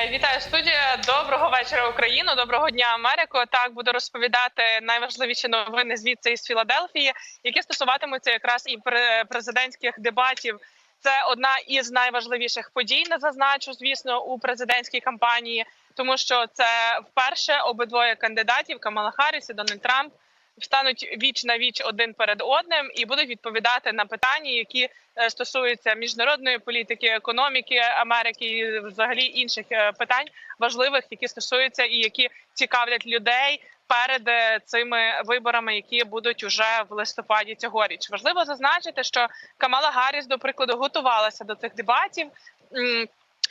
Е, Вітаю студія. Доброго вечора, Україну. Доброго дня, Америко. Так буду розповідати найважливіші новини звідси із Філадельфії, які стосуватимуться якраз і пре- президентських дебатів. Це одна із найважливіших подій. Не зазначу, звісно, у президентській кампанії, тому що це вперше обидвоє кандидатів Камала Харріс і Дональд Трамп встануть віч на віч один перед одним і будуть відповідати на питання, які е, стосуються міжнародної політики, економіки Америки і взагалі інших е, питань важливих, які стосуються і які цікавлять людей. Перед е, цими виборами, які будуть уже в листопаді цьогоріч, важливо зазначити, що Камала Гарріс, до прикладу, готувалася до цих дебатів.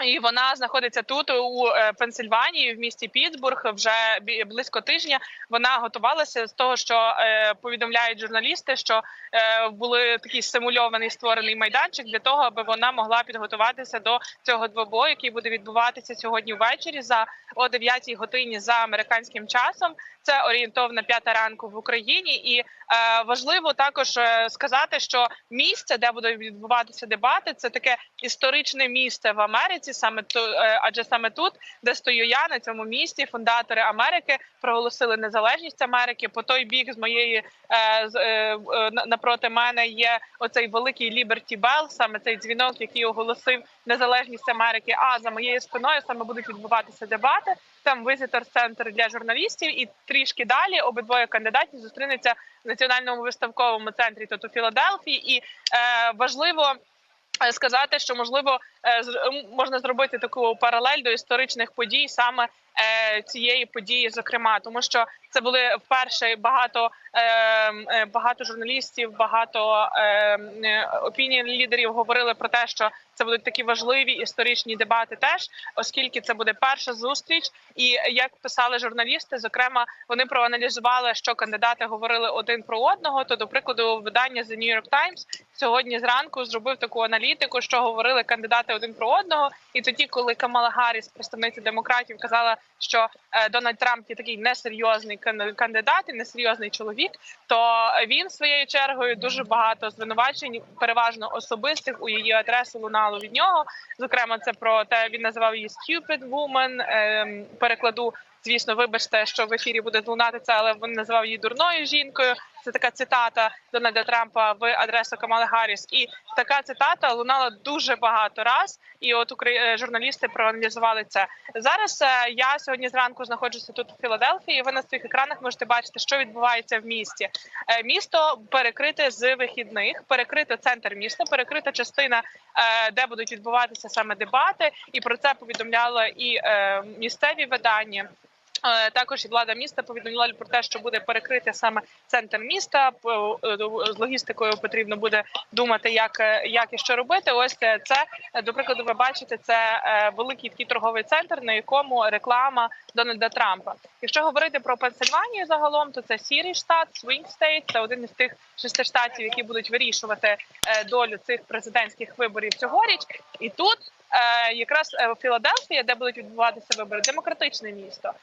І вона знаходиться тут у е, Пенсильванії, в місті Пітсбург, вже близько тижня. Вона готувалася з того, що е, повідомляють журналісти, що е, були такий симульований створений майданчик для того, аби вона могла підготуватися до цього двобою, який буде відбуватися сьогодні ввечері за о 9 годині за американським часом. Це орієнтовна п'ята ранку в Україні, і важливо також сказати, що місце, де будуть відбуватися дебати, це таке історичне місце в Америці. Саме ту, е, адже саме тут, де стою я на цьому місці, фундатори Америки проголосили незалежність Америки. По той бік з моєї е, з, е, напроти мене є оцей великий Liberty Bell, саме цей дзвінок, який оголосив незалежність Америки. А за моєю спиною саме будуть відбуватися дебати. Там візитор центр для журналістів, і трішки далі обидвоє кандидатів зустрінуться в національному виставковому центрі тут у Філадельфії. І е, важливо сказати, що можливо е, можна зробити таку паралель до історичних подій саме цієї події, зокрема, тому що це були вперше багато е, е, багато журналістів, багато опіній лідерів говорили про те, що це будуть такі важливі історичні дебати, теж оскільки це буде перша зустріч. І як писали журналісти, зокрема, вони проаналізували, що кандидати говорили один про одного. То, до прикладу, видання The New York Times сьогодні зранку зробив таку аналітику, що говорили кандидати один про одного. І тоді, коли Камала Гарріс, представниця демократів, казала, що е, Дональд Трамп є такий несерйозний кан- кандидат і несерйозний чоловік, то він своєю чергою дуже багато звинувачень, переважно особистих у її адресу лунало від нього. Зокрема, це про те, він називав її stupid woman, ем, перекладу. Звісно, вибачте, що в ефірі буде лунати це, але він називав її дурною жінкою. Це така цитата Дональда Трампа в адресу Камали Гарріс. І така цитата лунала дуже багато раз. І от е, журналісти проаналізували це зараз. е, Я сьогодні зранку знаходжуся тут у Філадельфії. Ви на своїх екранах можете бачити, що відбувається в місті. Е, Місто перекрите з вихідних, перекрите центр міста, перекрита частина, де будуть відбуватися саме дебати. І про це повідомляли і місцеві видання. Е, Також і влада міста повідомляла про те, що буде перекрити саме центр міста. Е, З логістикою потрібно буде думати, як, е, як і що робити. Ось це до прикладу. Ви бачите, це великий такий торговий центр, на якому реклама Дональда Трампа. Якщо говорити про Пенсильванію загалом, то це сірий штат, Swing State, це один із тих шести штатів, які будуть вирішувати долю цих президентських виборів цьогоріч. І тут якраз е, Філадельфія, де будуть відбуватися вибори, демократичне місто. Е,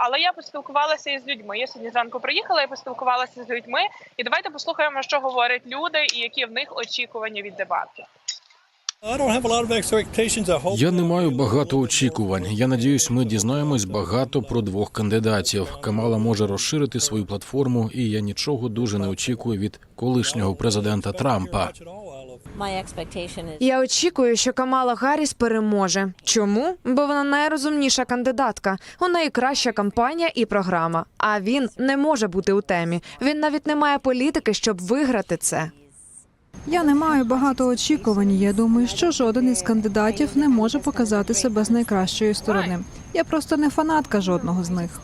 але я поспілкувалася із людьми. Я сьогодні зранку приїхала і поспілкувалася з людьми. І давайте послухаємо, що говорять люди, і які в них очікування від hope Я не маю багато очікувань. Я надіюсь, ми дізнаємось багато про двох кандидатів. Камала може розширити свою платформу, і я нічого дуже не очікую від колишнього президента Трампа. Я очікую, що Камала Гарріс переможе. Чому? Бо вона найрозумніша кандидатка. У неї краща кампанія і програма. А він не може бути у темі. Він навіть не має політики, щоб виграти це. Я не маю багато очікувань. Я думаю, що жоден із кандидатів не може показати себе з найкращої сторони. Я просто не фанатка жодного з них.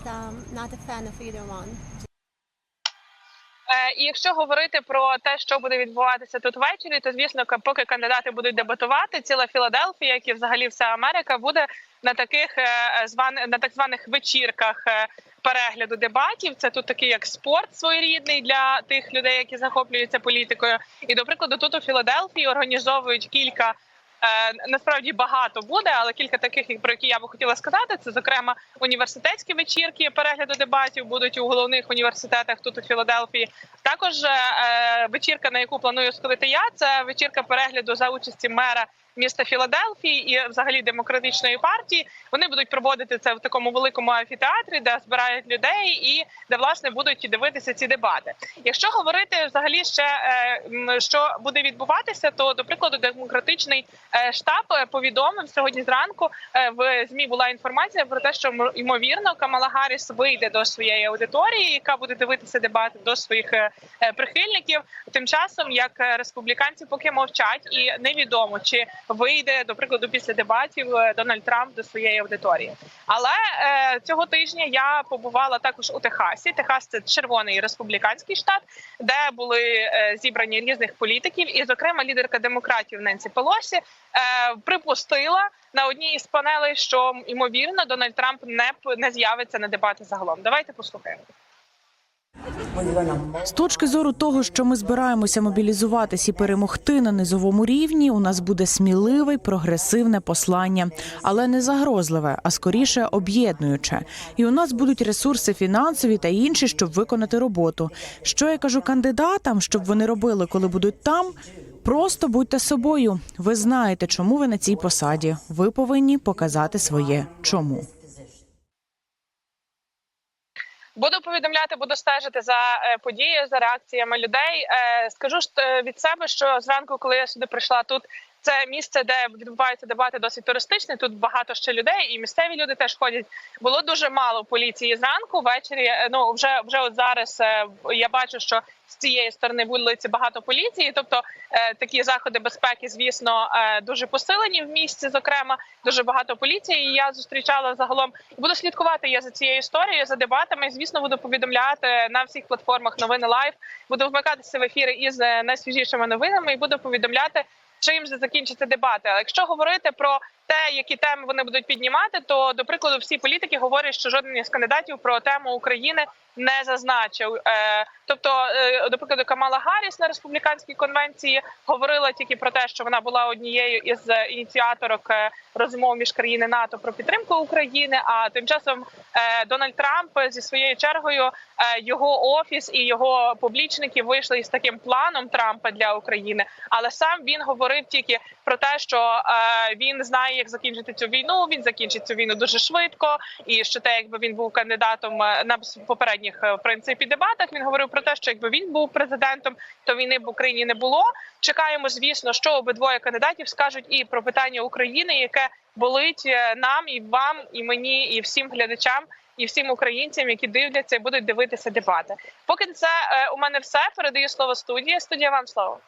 І якщо говорити про те, що буде відбуватися тут ввечері, то звісно, поки кандидати будуть дебатувати, ціла Філадельфія, як і взагалі вся Америка, буде на таких е, званих на так званих вечірках е, перегляду дебатів. Це тут такий як спорт своєрідний для тих людей, які захоплюються політикою. І до прикладу, тут у Філадельфії організовують кілька. Е, Насправді багато буде, але кілька таких, про які я би хотіла сказати, це зокрема університетські вечірки перегляду дебатів будуть у головних університетах тут у Філадельфії. Також е, вечірка, на яку планую сходити я, це вечірка перегляду за участі мера міста Філадельфії і взагалі демократичної партії. Вони будуть проводити це в такому великому амфітеатрі, де збирають людей і де власне будуть дивитися ці дебати. Якщо говорити взагалі ще е, що буде відбуватися, то до прикладу демократичний е, штаб е, повідомив сьогодні зранку. В змі була інформація про те, що ймовірно Камала Гарріс вийде до своєї аудиторії, яка буде дивитися дебати до своїх прихильників. Тим часом як республіканці поки мовчать, і невідомо чи вийде до прикладу після дебатів е, Дональд Трамп до своєї аудиторії. Але е, цього тижня я побувала також у Техасі. Техас це червоний республіканський штат, де були е, зібрані різних політиків, і, зокрема, лідерка демократів Ненсі Пелосі е, припустила на одній із панелей, що ймовірно Дональд Трамп не не з'явиться на дебати загалом. Давайте послухаємо. З точки зору того, що ми збираємося мобілізуватись і перемогти на низовому рівні, у нас буде сміливе й прогресивне послання, але не загрозливе, а скоріше об'єднуюче. І у нас будуть ресурси фінансові та інші, щоб виконати роботу. Що я кажу кандидатам, щоб вони робили, коли будуть там. Просто будьте собою. Ви знаєте, чому ви на цій посаді. Ви повинні показати своє чому. Буду повідомляти, буду стежити за е, подією, за реакціями людей. Е, Скажу е, від себе, що зранку, коли я сюди прийшла, тут це місце, де відбуваються дебати, досить туристичне. Тут багато ще людей, і місцеві люди теж ходять. Було дуже мало поліції зранку. Ввечері е, ну вже вже от зараз е, я бачу, що з цієї сторони вулиці багато поліції. Тобто е, такі заходи безпеки, звісно, дуже посилені в місті. Зокрема, дуже багато поліції. І я зустрічала загалом буду слідкувати я за цією історією, за дебатами. Звісно, буду повідомляти на всіх платформах новини лайв. Буду вмикатися в ефіри із найсвіжішими новинами і буду повідомляти. Чим же закінчаться дебати? Але якщо говорити про те, які теми вони будуть піднімати, то до прикладу всі політики говорять, що жоден із кандидатів про тему України не зазначив. Е, тобто, е, до прикладу, Камала Гарріс на республіканській конвенції говорила тільки про те, що вона була однією із ініціаторок е, розмов між країни НАТО про підтримку України. А тим часом Дональд Трамп зі своєю чергою його офіс і його поплічники вийшли із таким планом Трампа для України. Але сам він говорив тільки про те, що він знає, як закінчити цю війну. Він закінчить цю війну дуже швидко, і що те, якби він був кандидатом е, на попередніх е, в принципі дебатах, він говорив про те, що якби він був президентом, то війни в Україні не було. Чекаємо, звісно, що обидвоє кандидатів скажуть і про питання України, яке болить е, нам і вам, і мені, і всім глядачам. І всім українцям, які дивляться і будуть дивитися дебати. Поки це у мене все. Передаю слово студії. Студія вам слово.